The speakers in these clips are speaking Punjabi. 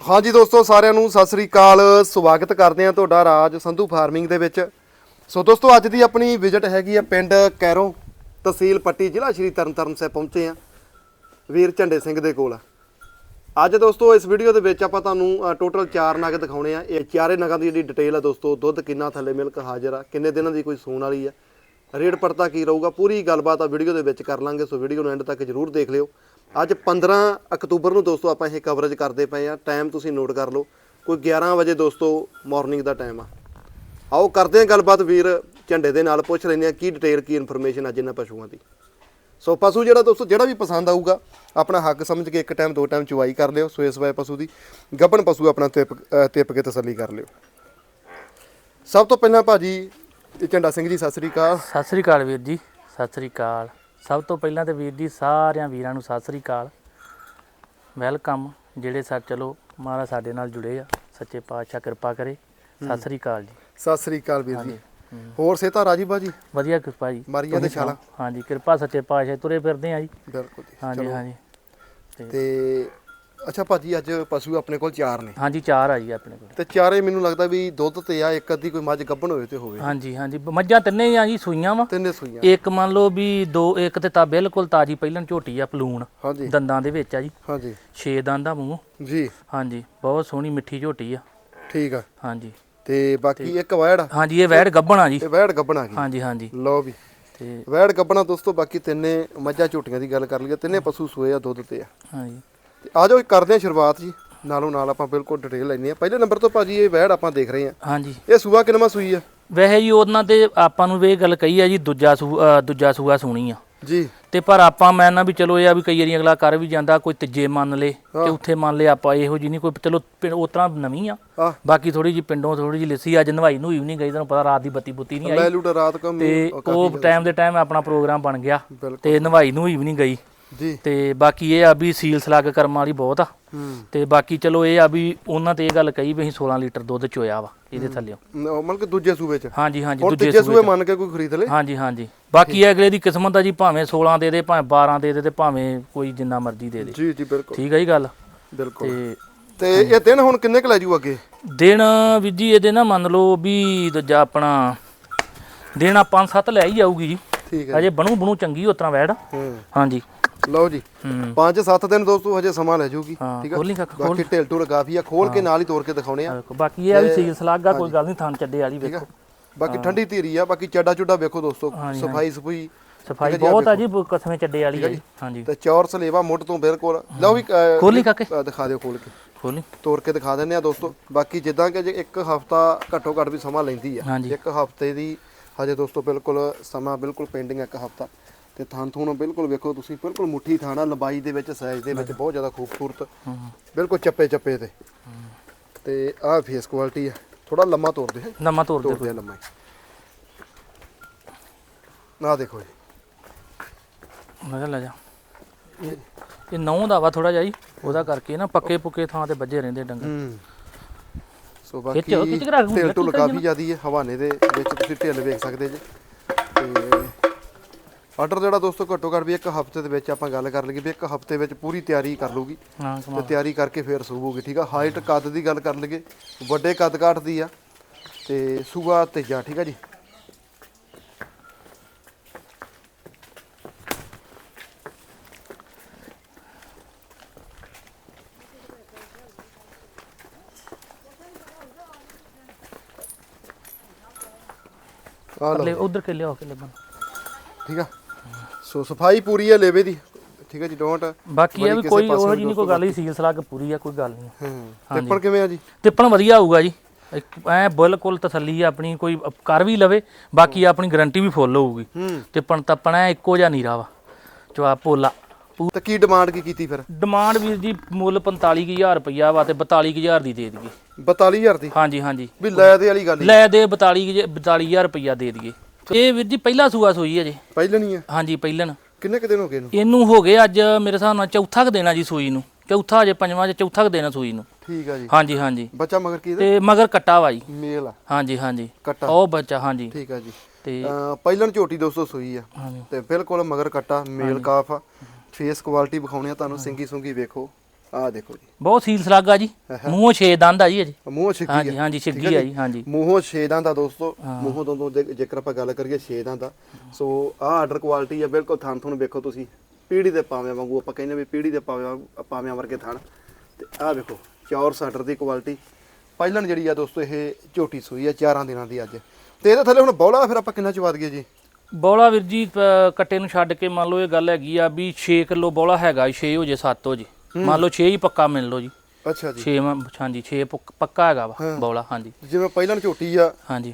ਹਾਂਜੀ ਦੋਸਤੋ, ਸਾਰਿਆਂ ਨੂੰ ਸਤਿ ਸ੍ਰੀ ਅਕਾਲ। ਸਵਾਗਤ ਕਰਦੇ ਹਾਂ ਤੁਹਾਡਾ ਰਾਜ ਸੰਧੂ ਫਾਰਮਿੰਗ ਦੇ ਵਿੱਚ। ਸੋ ਦੋਸਤੋ, ਅੱਜ ਦੀ ਆਪਣੀ ਵਿਜ਼ਿਟ ਹੈਗੀ ਆ ਪਿੰਡ ਕੈਰੋਂ ਤਹਿਸੀਲ ਪੱਟੀ, ਜ਼ਿਲ੍ਹਾ ਸ਼੍ਰੀ ਤਰਨਤਾਰਨ ਸਾਹਿਬ ਪਹੁੰਚੇ ਆ ਵੀਰ ਝੰਡੇ ਸਿੰਘ ਦੇ ਕੋਲ ਅੱਜ ਦੋਸਤੋ, ਇਸ ਵੀਡੀਓ ਦੇ ਵਿੱਚ ਆਪਾਂ ਤੁਹਾਨੂੰ ਟੋਟਲ 4 ਨਗ ਦਿਖਾਉਣੇ ਆ। ਇਹ ਚਾਰੇ ਨਗਾਂ ਦੀ ਜਿਹੜੀ ਡਿਟੇਲ ਆ ਦੋਸਤੋ, ਦੁੱਧ ਕਿੰਨਾ ਥੱਲੇ ਮਿਲਕ ਹਾਜ਼ਰ ਆ, ਕਿੰਨੇ ਦਿਨਾਂ ਦੀ ਕੋਈ ਸੂਣ ਵਾਲੀ ਆ, ਰੇਟ ਪਰਤਾ ਕੀ ਰਹੂਗਾ, ਪੂਰੀ ਗੱਲਬਾਤ ਆ ਵੀਡੀਓ ਦੇ ਵਿੱਚ ਕਰ ਲਾਂਗੇ। ਸੋ ਵੀਡੀਓ ਨੂੰ ਐਂਡ ਤੱਕ ਜਰੂਰ ਦੇਖ ਲਿਓ। ਅੱਜ 15 ਅਕਤੂਬਰ ਨੂੰ ਦੋਸਤੋ ਆਪਾਂ ਇਹ ਕਵਰੇਜ ਕਰਦੇ ਪਏ ਆ ਟਾਈਮ ਤੁਸੀਂ ਨੋਟ ਕਰ ਲਓ। ਕੋਈ 11 ਵਜੇ ਦੋਸਤੋ ਮਾਰਨਿੰਗ ਦਾ ਟਾਈਮ ਆ। ਆਓ ਕਰਦੇ ਆ ਗੱਲਬਾਤ। ਵੀਰ ਝੰਡੇ ਦੇ ਨਾਲ ਪੁੱਛ ਲੈਂਦੇ ਆ ਕੀ ਡਿਟੇਲ ਕੀ ਇਨਫੋਰਮੇਸ਼ਨ ਅੱਜ ਇਹਨਾਂ ਪਸ਼ੂਆਂ ਦੀ। ਸੋ ਪਸ਼ੂ ਜਿਹੜਾ ਦੋਸਤੋ ਜਿਹੜਾ ਵੀ ਪਸੰਦ ਆਊਗਾ ਆਪਣਾ ਹੱਕ ਸਮਝ ਕੇ ਇੱਕ ਟਾਈਮ ਦੋ ਟਾਈਮ ਚੁਆਈ ਕਰ ਲਿਓ। ਸੋ ਇਸ ਵਾਏ ਪਸ਼ੂ ਦੀ ਗੱਭਣ ਪਸ਼ੂ ਆਪਣਾ ਤਿਪ ਅ, ਤਿਪ ਕੇ ਤਸੱਲੀ ਕਰ ਲਿਓ। ਸਭ ਤੋਂ ਪਹਿਲਾਂ ਭਾਜੀ ਇਹ ਝੰਡਾ ਸਿੰਘ ਜੀ ਸਤਿ ਸ੍ਰੀ ਅਕਾਲ। ਸਤਿ ਸ੍ਰੀ ਅਕਾਲ ਵੀਰ ਜੀ ਸਤਿ ਸ੍ਰੀ ਅਕਾਲ। ਸਭ ਤੋਂ ਪਹਿਲਾਂ ਤੇ ਵੀਰ ਜੀ ਸਾਰਿਆਂ ਵੀਰਾਂ ਨੂੰ ਸਤਿ ਸ੍ਰੀ ਅਕਾਲ। ਵੈਲਕਮ। ਜਿਹੜੇ ਸਾ ਚਲੋ ਮਹਾਰਾਜ ਸਾਡੇ ਨਾਲ ਜੁੜੇ ਆ ਸੱਚੇ ਪਾਤਸ਼ਾਹ ਕਿਰਪਾ ਕਰੇ। ਸਤਿ ਸ੍ਰੀ ਅਕਾਲ ਜੀ। ਸਤਿ ਸ੍ਰੀ ਅਕਾਲ ਵੀਰ ਜੀ। ਹੋਰ ਸੇਤਾ ਰਾਜੀ ਬਾਜੀ? ਵਧੀਆ ਕਿਰਪਾ ਜੀ। ਮਾਰੀਆਂ ਦੇ ਛਾਲਾਂ। ਹਾਂਜੀ ਕਿਰਪਾ ਸੱਚੇ ਪਾਤਸ਼ਾਹ ਤੁਰੇ ਫਿਰਦੇ ਆ ਜੀ। ਬਿਲਕੁਲ ਜੀ। ਹਾਂਜੀ। ਹਾਂਜੀ। ਤੇ ਅੱਛਾ ਭਾਜੀ ਅੱਜ ਪਸ਼ੂ ਆਪਣੇ ਕੋਲ ਚਾਰ ਨੇ। ਹਾਂਜੀ ਚਾਰ ਆ ਜੀ ਆਪਣੇ ਕੋਲ। ਤੇ ਚਾਰੇ ਮੈਨੂੰ ਲੱਗਦਾ ਵੀ ਦੁੱਧ ਤੇ ਆ ਇੱਕ ਅੱਧੀ ਕੋਈ ਮੱਝ ਗੱਭਣ ਹੋਵੇ ਤੇ ਹੋਵੇ। ਹਾਂਜੀ ਹਾਂਜੀ। ਮੱਝਾਂ ਤਿੰਨੇ ਆ ਜੀ ਸੂਈਆਂ ਵਾ। ਤਿੰਨੇ ਸੂਈਆਂ। ਇੱਕ ਮੰਨ ਲਓ ਵੀ ਦੋ ਇੱਕ ਤੇ ਤਾਂ ਬਿਲਕੁਲ ਤਾਜੀ ਪਹਿਲਾਂ ਝੋਟੀ ਆ ਪਲੂਣ। ਹਾਂਜੀ। ਦੰਦਾਂ ਦੇ ਵਿੱਚ ਆ ਜੀ। ਹਾਂਜੀ। ਛੇ ਦੰਦ ਦਾ ਮੂੰਹ। ਜੀ। ਹਾਂਜੀ ਬਹੁਤ ਸੋਹਣੀ ਮਿੱਠੀ ਝੋਟੀ ਆ। ਠੀਕ ਆ। ਹਾਂਜੀ। ਤੇ ਬਾਕੀ ਇੱਕ ਵੈੜ ਹਾਂਜੀ ਇਹ ਵੈੜ ਗੱਭਣ ਆ ਜੀ। ਇਹ ਵੈੜ ਗੱਭਣ ਆ ਗਈ ਹਾਂਜੀ ਹਾਂਜੀ। ਲਓ ਵੀ। ਤੇ ਵੈੜ ਗੱਭਣਾ ਦੋਸਤੋ ਬਾਕੀ ਤਿੰਨੇ ਮੱਝਾਂ ਝੋਟੀਆਂ ਦੀ ਗੱਲ ਕਰ ਲਈਏ ਤਿੰਨੇ ਪਸ਼ੂ ਸੂਏ ਆ ਦੁੱਧ ਤੇ ਆ। ਹਾਂਜੀ। ਤੇ ਆ ਜਾਓ ਕਰਦੇ ਆ ਸ਼ੁਰੂਆਤ ਜੀ। ਨਾਲੋਂ ਨਾਲ ਆਪਾਂ ਬਿਲਕੁਲ ਡਿਟੇਲ ਲੈਣੀ ਆ ਪਹਿਲੇ ਨੰਬਰ ਤੋਂ ਭਾਜੀ ਇਹ ਵੈੜ ਆਪਾਂ ਦੇਖ ਰਹੇ ਆ ਹਾਂਜੀ। ਇਹ ਸੂਆ ਕਿਨਮਾ ਸੂਈ ਆ? ਵੈਸੇ ਜੀ ਉਹਨਾਂ ਤੇ ਆਪਾਂ ਨੂੰ ਵੀ ਇਹ ਗੱਲ ਕਹੀ ਆ ਜੀ ਦੂਜਾ ਸੂ ਦੂਜਾ ਸੂਆ ਸੁਣੀ ਆ। ਜੀ। ਤੇ ਪਰ ਆਪਾਂ ਮੈਂ ਨਾ ਵੀ ਚਲੋ ਇਹ ਆ ਵੀ ਕਈ ਵਾਰੀ ਅਗਲਾ ਕਰ ਵੀ ਜਾਂਦਾ ਕੋਈ ਤੀਜੇ ਮੰਨ ਲੇ ਚੌਥੇ ਮੰਨ ਲੇ ਆਪਾਂ ਇਹੋ ਜੀ ਨਹੀਂ ਕੋਈ ਚਲੋ ਉਸ ਤਰ੍ਹਾਂ ਨਵੀਂ ਆ। ਬਾਕੀ ਥੋੜੀ ਜੀ ਪਿੰਡੋਂ ਥੋੜੀ ਜੀ ਲਿੱਸੀ ਅੱਜ ਨਵਾਈ ਨੂੰ ਨਹੀਂ ਗਈ ਤੁਹਾਨੂੰ ਪਤਾ ਰਾਤ ਦੀ ਬੱਤੀ ਬੁੱਤੀ ਨਹੀਂ ਆਈ। ਲੈ ਲੂਟ ਰਾਤ ਕਮ ਤੇ ਉਹ ਟਾਈਮ ਦੇ ਟਾਈਮ ਆਪਣਾ ਪ੍ਰੋਗਰਾਮ ਬਣ ਗਿਆ ਤੇ ਨਵਾਈ ਨੂੰ ਨਹੀਂ ਗਈ। ਜੀ। ਤੇ ਬਾਕੀ ਇਹ ਆ ਵੀ ਸੀਲ ਸਲੱਗ ਕਰਮ ਵਾਲੀ ਬਹੁਤ ਆ। ਤੇ ਬਾਕੀ ਚਲੋ ਇਹ ਆ ਵੀ ਉਹਨਾਂ ਤੇ ਇਹ ਗੱਲ ਕਹੀ ਵੀ ਅਸੀਂ 16 ਲੀਟਰ ਦੁੱਧ ਚੋਇਆ ਵਾ ਇਹਦੇ ਥੱਲਿਓ ਨ- ਮਤਲਬ ਕਿ ਦੂਜੇ ਸੂਬੇ ਚ? ਹਾਂਜੀ ਹਾਂਜੀ ਦੂਜੇ ਸੂਬੇ ਮੰਨ ਕੇ ਕੋਈ ਖਰੀਦ ਲੇ? ਹਾਂਜੀ ਹਾਂਜੀ। ਬਾਕੀ ਇਹ ਅਗਲੇ ਦੀ ਕਿਸਮਤ ਆ ਜੀ ਭਾਵੇਂ 16 ਦੇ ਦੇ ਭਾਵੇਂ 12 ਦੇ ਦੇ ਤੇ ਭਾਵੇਂ ਕੋਈ ਜਿੰਨਾ ਮਰਜ਼ੀ ਦੇ ਦੇ। ਜੀ ਜੀ ਬਿਲਕੁਲ। ਠੀਕ ਹੈ ਜੀ ਗੱਲ? ਬਿਲਕੁਲ। ਤੇ ਤੇ ਇਹ ਦਿਨ ਹੁਣ ਕਿੰਨੇ ਕੁ ਲੈ ਜੂ ਅੱਗੇ? ਦਿਨ ਵੀ ਜੀ ਇਹਦੇ ਨਾ ਮੰਨ ਲਓ ਵੀ ਦੂਜਾ ਆਪਣਾ ਦਿਨ ਆ 5-7 ਲੈ ਹੀ ਜਾਊਗੀ ਜੀ। ਠੀਕ ਹੈ ਅਜੇ ਬਣੂ ਬਣੂ ਚੰਗੀ ਉਤਰਾ ਵੈੜ। ਹਾਂਜੀ। ਲਓ ਜੀ। ਹੂੰ। 5-7 ਦਿਨ ਦੋਸਤੋ ਹਜੇ ਸਮਾਂ ਲੈ ਜੂਗੀ ਹਾਂ ਖੋਲੀ ਬਾਕੀ ਢਿਲ ਢੁਲ ਕਾਫੀ ਆ ਖੋਲ ਕੇ ਨਾਲ ਹੀ ਤੋੜ ਕੇ ਦਿਖਾਉਣੇ ਆ। ਦੇਖੋ, ਬਾਕੀ ਇਹ ਆ ਵੀ ਸੀਲ ਸਲਾਗਾ ਕੋਈ ਗੱਲ ਨਹੀਂ ਥਾਂ ਚੱਡੇ ਵਾਲੀ ਠੀਕ ਆ? ਵੇਖੋ। ਬਾਕੀ ਠੰਡੀ ਧੀਰੀ ਆ ਬਾਕੀ ਚੱਡਾ ਚੁੱਡਾ ਵੇਖੋ ਦੋਸਤੋ ਹਾਂਜੀ, ਸਫ਼ਾਈ ਸਫੂਈ ਸਫ਼ਾਈ ਬਹੁਤ ਆ ਜੀ ਬ- ਕਸਮੇ ਚੱਡੇ ਵਾਲੀ ਆ ਜੀ ਹਾਂਜੀ ਤੇ ਚੌਰ ਸਲੇਵਾ ਮੁੱਢ ਤੋਂ ਬਿਲਕੁਲ। ਲਓ ਵੀ ਅਹ, ਖੋਲੀ ਕਾਕੇ? ਅਹ, ਦਿਖਾ ਦਿਓ ਖੋਲ ਕੇ। ਖੋਲੀ ਤੋੜ ਕੇ ਦਿਖਾ ਦਿੰਦੇ ਆ ਦੋਸਤੋ। ਬਾਕੀ ਜਿੱਦਾਂ ਕਿ ਜੇ ਇੱਕ ਹਫਤਾ ਘੱਟੋ ਘੱਟ ਵੀ ਸਮਾਂ ਲੈਂਦੀ ਆ ਹਾਂਜੀ ਇੱਕ ਹਫ਼ਤੇ ਦੀ ਹਜੇ ਦੋਸਤੋ ਬਿਲਕੁਲ ਸਮਾਂ ਬਿਲਕੁਲ ਪੈਂਡਿੰਗ ਇੱਕ ਹਫਤਾ। ਤੇ ਥਾਂ ਥੂਣ ਬਿਲਕੁਲ ਵੇਖੋ ਤੁਸੀਂ ਬਿਲਕੁਲ ਮੁੱਠੀ ਥਾਣਾ ਲੰਬਾਈ ਦੇ ਵਿੱਚ ਸਾਈਜ਼ ਦੇ ਵਿੱਚ ਬਹੁਤ ਜ਼ਿਆਦਾ ਖੂਬਸੂਰਤ ਬਿਲਕੁਲ ਚੱਪੇ ਚੱਪੇ ਤੇ। ਤੇ ਆਹ ਫੇਸ ਕੁਆਲਿਟੀ ਆ। ਥੋੜਾ ਲੰਮਾ ਤੋੜਦੇ ਹੈ ਨਮਾ ਤੋੜ ਦੇ ਤੋੜਦੇ ਆ ਲੰਮਾ ਨਾ ਦੇਖੋ ਜੀ। ਮੈਂ ਲੈ ਜਾ। ਇਹ ਨੌ ਦਾ ਵਾ ਥੋੜਾ ਜਿਹਾ ਜੀ ਉਹਦਾ ਕਰਕੇ ਨਾ ਪੱਕੇ ਪੁੱਕੇ ਥਾਂ ਤੇ ਵੱਜੇ ਰਹਿੰਦੇ ਡੰਗਰ। ਹੂੰ। ਸੋ ਬਾਕੀ ਢਿੱਲ ਢੁੱਲ ਕਾਫੀ ਜ਼ਿਆਦੀ ਹੈ ਹਵਾਨੇ ਦੇ ਵਿੱਚ ਤੁਸੀਂ ਢਿੱਲ ਵੇਖ ਸਕਦੇ ਜੀ। ਤੇ ਆਰਡਰ ਜਿਹੜਾ ਦੋਸਤੋ ਘੱਟੋ ਘੱਟ ਵੀ ਇੱਕ ਹਫ਼ਤੇ ਦੇ ਵਿੱਚ ਆਪਾਂ ਗੱਲ ਕਰ ਲਈਏ ਵੀ ਇੱਕ ਹਫ਼ਤੇ ਵਿੱਚ ਪੂਰੀ ਤਿਆਰੀ ਕਰ ਲੂਗੀ ਹਾਂ ਤੇ ਤਿਆਰੀ ਕਰਕੇ ਫੇਰ ਸੂਬੂਗੀ ਠੀਕ ਆ? ਹਾਈਟ ਕੱਦ ਦੀ ਗੱਲ ਕਰ ਲਈਏ ਵੱਡੇ ਕੱਦ ਕਾਠ ਦੀ ਆ ਤੇ ਸੂਆ ਤੇਜਾ ਠੀਕ ਆ ਜੀ? ਆ ਲਓ ਲੈ ਉਧਰ ਕੇ ਲਿਆਓ ਕੇ ਲੱਭਣ ਠੀਕ ਆ? ਸੋ ਸਫ਼ਾਈ ਪੂਰੀ ਹੈ ਲੇਵੇ ਦੀ। ਠੀਕ ਹੈ ਜੀ ਡੋਂਟ ਬਾਕੀ ਇਹ ਵੀ ਕੋਈ ਉਹ ਜੀ ਨਹੀਂ ਕੋਈ ਗੱਲ ਹੀ ਸੀਲ ਸਲਾਗ ਪੂਰੀ ਆ ਕੋਈ ਗੱਲ ਨਹੀਂ। ਹਾਂ ਟਿੱਪਣ ਕਿਵੇਂ ਆ ਜੀ? ਤਿੱਪਣ ਵਧੀਆ ਆਊਗਾ ਜੀ। ਐ ਬਿਲਕੁਲ ਤਸੱਲੀ ਆ ਆਪਣੀ ਕੋਈ ਕਰ ਵੀ ਲਵੇ ਬਾਕੀ ਆਪਣੀ ਗਾਰੰਟੀ ਵੀ ਫੁੱਲ ਹੋਊਗੀ। ਤਿੱਪਣ ਤੱਪਣ ਇੱਕੋ ਜਿਹਾ ਨੀਰਾ ਵਾ ਜਵਾਬ ਭੋਲਾ ਤਾਂ ਕੀ ਡਿਮਾਂਡ ਕੀ ਕੀਤੀ ਫਿਰ? ਡਿਮਾਂਡ ਵੀਰ ਜੀ ਮੁੱਲ 45000 ਰੁਪਈਆ ਵਾ ਤੇ 42000 ਦੀ ਦੇ ਦਈਏ। 42000 ਦੀ? ਹਾਂਜੀ ਹਾਂਜੀ। ਵੀ ਲੈ ਦੇ ਵਾਲੀ ਗੱਲ ਲੈ ਦੇ 42 42000 ਰੁਪਈਆ ਦੇ ਦਈਏ। ਇਹ ਵੀਰ ਜੀ ਪਹਿਲਾ ਸੂਆ ਸੋਈ ਅਜੇ ਪਹਿਲਣੀ ਆ? ਹਾਂਜੀ ਪਹਿਲਣ। ਕਿੰਨੇ ਕੁ ਦਿਨ ਹੋ ਗਏ ਇਹਨੂੰ? ਇਹਨੂੰ ਹੋ ਗਏ ਅੱਜ ਮੇਰੇ ਹਿਸਾਬ ਨਾਲ ਚੌਥਾ ਕੁ ਦੇਣਾ ਜੀ ਸੂਈ ਨੂੰ। ਚੌਥਾ ਅਜੇ ਪੰਜਵਾਂ ਚ ਚੌਥਾ ਕੁ ਦੇਣਾ ਸੂਈ ਨੂੰ। ਠੀਕ ਆ ਜੀ। ਹਾਂਜੀ ਹਾਂਜੀ। ਬੱਚਾ ਮਗਰ ਕੀ ਤੇ ਮਗਰ ਕੱਟਾ ਵਾ ਜੀ। ਮੇਲ ਆ। ਹਾਂਜੀ ਹਾਂਜੀ। ਕੱਟਾ। ਉਹ ਬੱਚਾ ਹਾਂਜੀ। ਠੀਕ ਆ ਜੀ। ਤੇ ਅਹ ਪਹਿਲਣ ਝੋਟੀ ਦੋਸਤੋ ਸੂਈ ਆ। ਹਾਂਜੀ। ਤੇ ਬਿਲਕੁਲ ਮਗਰ ਕੱਟਾ ਮੇਲ ਕਾਫ ਆ। ਫੇਸ ਕੁਆਲਿਟੀ ਵਿਖਾਉਣੀ ਆ ਤੁਹਾਨੂੰ ਸਿੰਗੀ ਸੁੰਗੀ ਵੇਖੋ। ਆਹ ਦੇਖੋ ਜੀ। ਬਹੁਤ ਸੀਲ ਸਲਾਗਾ ਜੀ। ਮੂੰਹੋਂ ਛੇ ਦੰਦ ਆ ਜੀ ਅਜੇ। ਮੂੰਹੋਂ ਛਿੱਕੀ ਹਾਂਜੀ ਆ। ਹਾਂਜੀ ਛਿੱਗੀ ਆ ਜੀ। ਹਾਂਜੀ। ਮੂੰਹੋਂ ਛੇਦਾਂ ਦਾ ਦੋਸਤੋ। ਮੂੰਹੋਂ ਤੋਂ ਜੇਕਰ ਆਪਾਂ ਗੱਲ ਕਰੀਏ ਛੇਦਾਂ ਦਾ ਸੋ ਆਹ ਆਰਡਰ ਕੁਆਲਿਟੀ ਆ ਬਿਲਕੁਲ ਥਣ ਥਣ ਵੇਖੋ ਤੁਸੀਂ। ਪੀੜੀ ਦੇ ਪਾਵੇਂ ਵਾਂਗੂ ਆਪਾਂ ਕਹਿੰਦੇ ਵੀ ਪੀੜੀ ਦੇ ਪਾਵੇਂ ਪਾਵੇਂ ਵਰਗੇ ਥਣ। ਤੇ ਆਹ ਵੇਖੋ ਚੌਰ ਸਾਡਰ ਦੀ ਕੁਆਲਿਟੀ ਪਹਿਲਣ ਜਿਹੜੀ ਆ ਦੋਸਤੋ ਇਹ ਝੋਟੀ ਸੂਈ ਆ ਚਾਰਾਂ ਦਿਨਾਂ ਦੀ ਅੱਜ। ਤੇ ਇਹਦੇ ਥੱਲੇ ਹੁਣ ਬੌਲਾ ਫਿਰ ਆਪਾਂ ਕਿੰਨਾ ਚਵਾ ਦਈਏ ਜੀ? ਬੋਲਾ ਵੀਰ ਜੀ ਕੱਟੇ ਨੂੰ ਛੱਡ ਕੇ ਮੰਨ ਲਓ ਇਹ ਗੱਲ ਹੈਗੀ ਆ ਵੀ 6 ਕਿਲੋ ਬੋਲਾ ਹੈਗਾ 6 ਹੋ ਜੇ 7 ਹੋ ਜੇ। ਮੰਨ ਲਓ 6 ਹੀ ਪੱਕਾ ਮਿਲ ਲਓ ਜੀ। ਅੱਛਾ ਜੀ। 6 ਹਾਂਜੀ 6 ਪੱਕਾ ਹੈਗਾ ਵਾ ਬੋਲਾ ਹਾਂਜੀ। ਜਿਵੇਂ ਪਹਿਲਣ ਝੋਟੀ ਆ ਹਾਂਜੀ।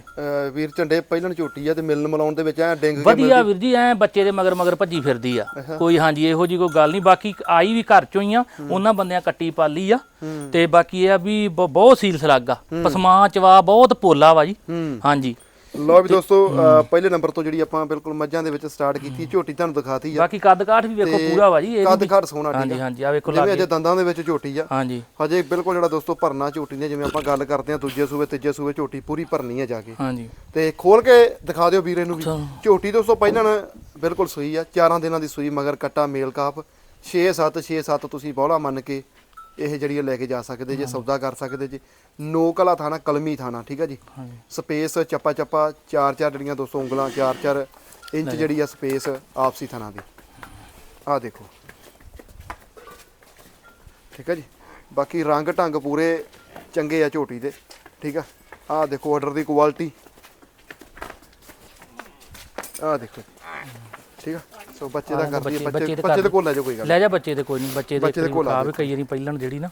ਵੀਰ ਝੰਡੇ ਪਹਿਲਣ ਝੋਟੀ ਆ ਤੇ ਮਿਲਣ ਮਲਾਉਣ ਦੇ ਵਿੱਚ ਐ ਡਿੰਗ ਕੇ ਵਧੀਆ ਵੀਰ ਜੀ ਐ ਬੱਚੇ ਦੇ ਮਗਰ ਮਗਰ ਭੱਜੀ ਫਿਰਦੀ ਆ। ਕੋਈ ਹਾਂਜੀ ਇਹੋ ਜੀ ਕੋਈ ਗੱਲ ਨਹੀਂ ਬਾਕੀ ਆਈ ਵੀ ਘਰ ਚੋਂ ਹੀ ਆ ਉਹਨਾਂ ਬੰਦਿਆਂ ਕੱਟੀ ਪਾਲੀ ਆ। ਤੇ ਬਾਕੀ ਇਹ ਆ ਵੀ ਬਹੁਤ ਸੀਲ ਸਲਾਗਾ। ਪਸਮਾ ਚਵਾ ਬਹੁਤ ਪੋਲਾ ਵਾ ਜੀ। ਹੂੰ। ਹਾਂਜੀ। ਲਓ ਵੀ ਦੋਸਤੋ ਪਹਿਲੇ ਨੰਬਰ ਤੋਂ ਜਿਹੜੀ ਆਪਾਂ ਬਿਲਕੁਲ ਮੱਝਾਂ ਦੇ ਵਿੱਚ ਸਟਾਰਟ ਕੀਤੀ ਝੋਟੀ ਤੁਹਾਨੂੰ ਦਿਖਾਤੀ ਆ। ਬਾਕੀ ਕੱਦ ਕਾਠ ਵੀ ਵੇਖੋ ਪੂਰਾ ਵਾ ਜੀ ਇਹ ਕੱਦ ਘੜ ਸੋਹਣਾ ਠੀਕ ਹਾਂਜੀ ਹਾਂਜੀ ਆ ਵੇਖੋ ਜਿਵੇਂ ਲਾਗੇ। ਅਜੇ ਦੰਦਾਂ ਦੇ ਵਿੱਚ ਝੋਟੀ ਆ। ਹਾਂਜੀ। ਹਜੇ ਬਿਲਕੁਲ ਜਿਹੜਾ ਦੋਸਤੋ ਭਰਨਾ ਝੋਟੀ ਨੇ ਜਿਵੇਂ ਆਪਾਂ ਗੱਲ ਕਰਦੇ ਆ ਦੂਜੇ ਸੂਬੇ ਤੀਜੇ ਸੂਬੇ ਝੋਟੀ ਪੂਰੀ ਭਰਨੀ ਆ ਜਾ ਕੇ। ਹਾਂਜੀ। ਤੇ ਖੋਲ ਕੇ ਦਿਖਾ ਦਿਓ ਵੀਰੇ ਨੂੰ ਵੀ। ਚਲੋ। ਝੋਟੀ ਦੋਸਤੋ ਪਹਿਲਾਂ ਨਾ ਬਿਲਕੁਲ ਸੂਈ ਆ ਚਾਰਾਂ ਦਿਨਾਂ ਦੀ ਸੂਈ ਮਗਰ ਕੱਟਾ ਮੇਲ ਕਾਪ। 6 7 6 7 ਤੁਸੀਂ ਬੌਲਾ ਮੰਨ ਕੇ ਇਹ ਜਿਹੜੀ ਆ ਲੈ ਕੇ ਜਾ ਸਕਦੇ ਜੇ ਸੌਦਾ ਕਰ ਸਕਦੇ ਜੇ। ਨੋਕ ਵਾਲਾ ਥਾਣਾ ਕਲਮੀ ਥਾਣਾ ਠੀਕ ਆ ਜੀ? ਸਪੇਸ ਚੱਪਾ ਚੱਪਾ ਚਾਰ ਚਾਰ ਜਿਹੜੀਆਂ ਦੋਸਤੋ ਉਂਗਲਾਂ ਚਾਰ ਚਾਰ ਇੰਚ ਜਿਹੜੀ ਆ ਸਪੇਸ ਆਪਸੀ ਥਾਣਾ ਦੀ। ਆਹ ਦੇਖੋ। ਠੀਕ ਆ ਜੀ? ਬਾਕੀ ਰੰਗ ਢੰਗ ਪੂਰੇ ਚੰਗੇ ਆ ਝੋਟੀ ਦੇ ਠੀਕ ਆ? ਆਹ ਦੇਖੋ ਆਰਡਰ ਦੀ ਕੁਆਲਿਟੀ ਆਹ ਦੇਖੋ। ਠੀਕ ਆ? ਸੋ ਬੱਚੇ ਦਾ ਆਹ ਕਰਦੀ ਹੈ ਬੱਚੇ- ਬੱਚੇ ਬੱਚੇ ਦੇ ਬੱਚੇ ਦੇ ਕਰ- ਕੋਲ ਲੈ ਜਾਓ ਕੋਈ ਗੱਲ। ਲੈ ਜਾ ਬੱਚੇ ਦੇ ਕੋਈ ਨਹੀਂ ਬੱਚੇ ਦੇ ਦੇ ਕੋਲ ਆ ਆ ਵੀ ਕਈ ਵਾਰੀ ਪਹਿਲਣ ਜਿਹੜੀ ਨਾ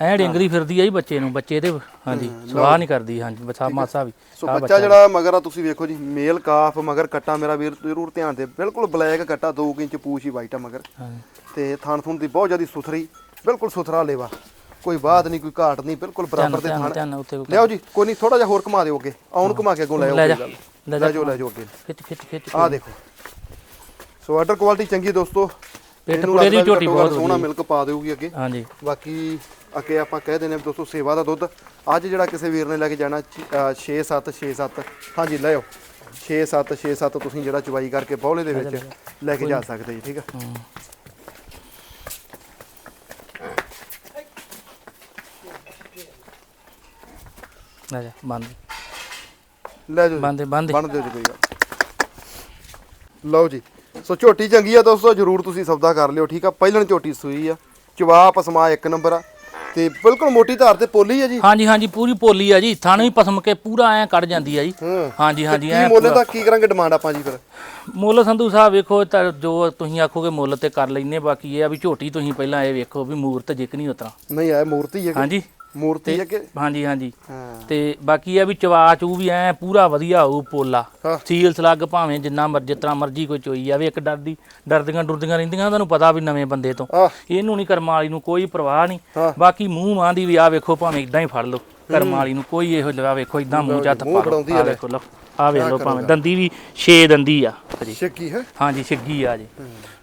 ਐ ਡਿੰਗਰੀ ਫਿਰਦੀ ਆ ਜੀ ਬੱਚੇ ਨੂੰ ਬੱਚੇ ਤੇ ਹਾਂਜੀ ਸਵਾਹ ਨਹੀਂ ਕਰਦੀ ਹਾਂਜੀ ਬਸਾ ਮਾਸਾ ਵੀ ਸੋ ਬੱਚਾ ਜਿਹੜਾ ਮਗਰ ਆ ਤੁਸੀਂ ਵੇਖੋ ਜੀ ਮੇਲ ਕਾਫ ਮਗਰ ਕੱਟਾ ਮੇਰਾ ਵੀਰ ਜ਼ਰੂਰ ਧਿਆਨ ਦੇ ਬਿਲਕੁਲ ਬਲੈਕ ਕੱਟਾ 2 ਇੰਚ ਪੂਛ ਹੀ ਵਾਈਟ ਆ ਮਗਰ। ਤੇ ਥਣ ਥੁਣ ਦੀ ਬਹੁਤ ਜ਼ਿਆਦਾ ਸੁਥਰੀ ਬਿਲਕੁਲ ਸੁਥਰਾ ਲੇਵਾ। ਕੋਈ ਬਾਤ ਨਹੀਂ ਕੋਈ ਘਾਟ ਨਹੀਂ ਬਿਲਕੁਲ ਬਰਾਬਰ ਦੇ ਥਣ। ਲਿਆਓ ਜੀ ਕੋਈ ਨਹੀਂ ਥੋੜਾ ਜਿਹਾ ਹੋਰ ਘੁਮਾ ਦਿਓ ਅੱਗੇ ਆਉਣ ਘੁਮਾ ਕੇ ਅੱਗੋਂ ਲੈ ਆਓ ਲੈ ਜਾਓ ਲੈ ਜਾਓ ਅੱਗੇ। ਖਿੱਚ ਖਿੱਚ ਖਿੱਚ। ਆਹ ਦੇਖੋ। ਸੋ ਆਰਡਰ ਕੁਆਲਿਟੀ ਚੰਗੀ ਦੋਸਤੋ। ਇਹਨੂੰ ਪੁੜੇ ਦੀ ਝੋਟੀ ਬਹੁਤ ਸੋਹਣਾ। ਮਿਲਕ ਪਾ ਦੇਊਗੀ ਅੱਗੇ। ਹਾਂਜੀ। ਬਾਕੀ ਅੱਗੇ ਆਪਾਂ ਕਹਿ ਹਾਂ ਦੋਸਤੋ ਸੇਵਾ ਦਾ ਦੁੱਧ। ਅੱਜ ਜਿਹੜਾ ਕਿਸੇ ਵੀਰ ਨੇ ਲੈ ਕੇ ਜਾਣਾ 6 7 6 7 ਹਾਂਜੀ ਲੈ ਆਓ। 6 7 6 7 ਤੁਸੀਂ ਜਿਹੜਾ ਚਵਾਈ ਕਰਕੇ ਬੌਲੇ ਦੇ ਵਿੱਚ ਲੈ ਕੇ ਜਾ ਸਕਦੇ ਜੀ ਠੀਕ ਆ? ਹੂੰ। ਲੈ ਜਾ ਬੰਦ। ਲੈ ਜੀ। ਬੰਦ ਬੰਦ। ਦਿਓ ਜੀ ਕੋਈ ਗੱਲ। ਲਓ ਜੀ। ਸੋ ਝੋਟੀ ਚੰਗੀ ਆ ਦੋਸਤੋ ਜਰੂਰ ਤੁਸੀਂ ਸੌਦਾ ਕਰ ਲਿਓ ਠੀਕ ਆ? ਪਹਿਲਣ ਝੋਟੀ ਸੂਈ ਆ ਚਵਾ ਪਸਮਾ ਇੱਕ ਨੰਬਰ ਆ। ਤੇ ਬਿਲਕੁਲ ਮੋਟੀ ਧਾਰ ਤੇ ਪੋਲੀ ਆ ਜੀ? ਹਾਂਜੀ ਹਾਂਜੀ ਪੂਰੀ ਪੋਲੀ ਆ ਜੀ। ਥਣ ਵੀ ਪਸਮ ਕੇ ਪੂਰਾ ਐ ਕੱਢ ਜਾਂਦੀ ਆ ਜੀ। ਹਾਂ। ਹਾਂਜੀ ਹਾਂਜੀ ਕੀ ਐ ਮੁੱਲ ਦਾ ਕੀ ਕਰਾਂਗੇ ਡਿਮਾਂਡ ਆਪਾਂ ਜੀ ਫਿਰ? ਮੁੱਲ ਸੰਧੂ ਸਾਹਿਬ ਵੇਖੋ ਜੋ ਤੁਸੀਂ ਆਖੋਗੇ ਮੁੱਲ ਤੇ ਕਰ ਲੈਨੇ ਬਾਕੀ ਇਹ ਆ ਵੀ ਝੋਟੀ ਤੁਸੀਂ ਪਹਿਲਾਂ ਇਹ ਵੇਖੋ ਵੀ ਮੂਰਤ ਜਿੱਕ ਨਹੀਂ ਉਤਰਾ। ਨਹੀਂ ਆ ਮੂਰਤੀ ਹੈ। ਹਾਂਜੀ। ਮੂਰਤੀ ਹੈ ਕਿ? ਹਾਂਜੀ ਹਾਂਜੀ। ਹਾਂ। ਤੇ ਬਾਕੀ ਇਹ ਵੀ ਚਵਾ ਚੂ ਵੀ ਐ ਪੂਰਾ ਵਧੀਆ ਹੋਊ ਪੋਲਾ। ਹਾਂ। ਸੀਲ ਸਲੱਗ ਭਾਵੇਂ ਜਿੰਨਾ ਮਰਜ਼ੀ ਜਿਤਨਾ ਮਰਜ਼ੀ ਕੋਈ ਚੋਈ ਜਾਵੇ ਇੱਕ ਡਰਦੀ ਡਰਦੀਆਂ ਡੁਰਦੀਆਂ ਰਹਿੰਦੀਆਂ ਤੁਹਾਨੂੰ ਪਤਾ ਵੀ ਨਵੇਂ ਬੰਦੇ ਤੋਂ। ਆਹ ਇਹਨੂੰ ਨਹੀਂ ਕਰਮਾਂ ਵਾਲੀ ਨੂੰ ਕੋਈ ਪਰਵਾਹ ਹਾਂ। ਨਹੀਂ ਬਾਕੀ ਮੂੰਹ ਮਾਂ ਦੀ ਵੀ ਆ ਵੇਖੋ ਭਾਵੇਂ ਇਦਾਂ ਹੀ ਫੜ ਲਓ ਕਰਮਾਂ ਵਾਲੀ ਨੂੰ ਕੋਈ ਇਹੋ ਲਗਾ ਵੇਖੋ ਇਦਾਂ ਮੂੰਹ ਮੂੰਹ ਪਾ ਫੜਾਉਂਦੀ ਲਓ ਆ ਆ ਲੈ। ਵੇਖੋ ਲਓ ਆ ਵੇਖ ਲਓ ਭਾਵੇਂ। ਦੰਦੀ ਵੀ 6 ਦੰਦੀ ਆ ਜੀ ਸ਼ੱਕੀ ਹੈ? ਹਾਂਜੀ ਛਿੱਗੀ ਆ ਜੀ।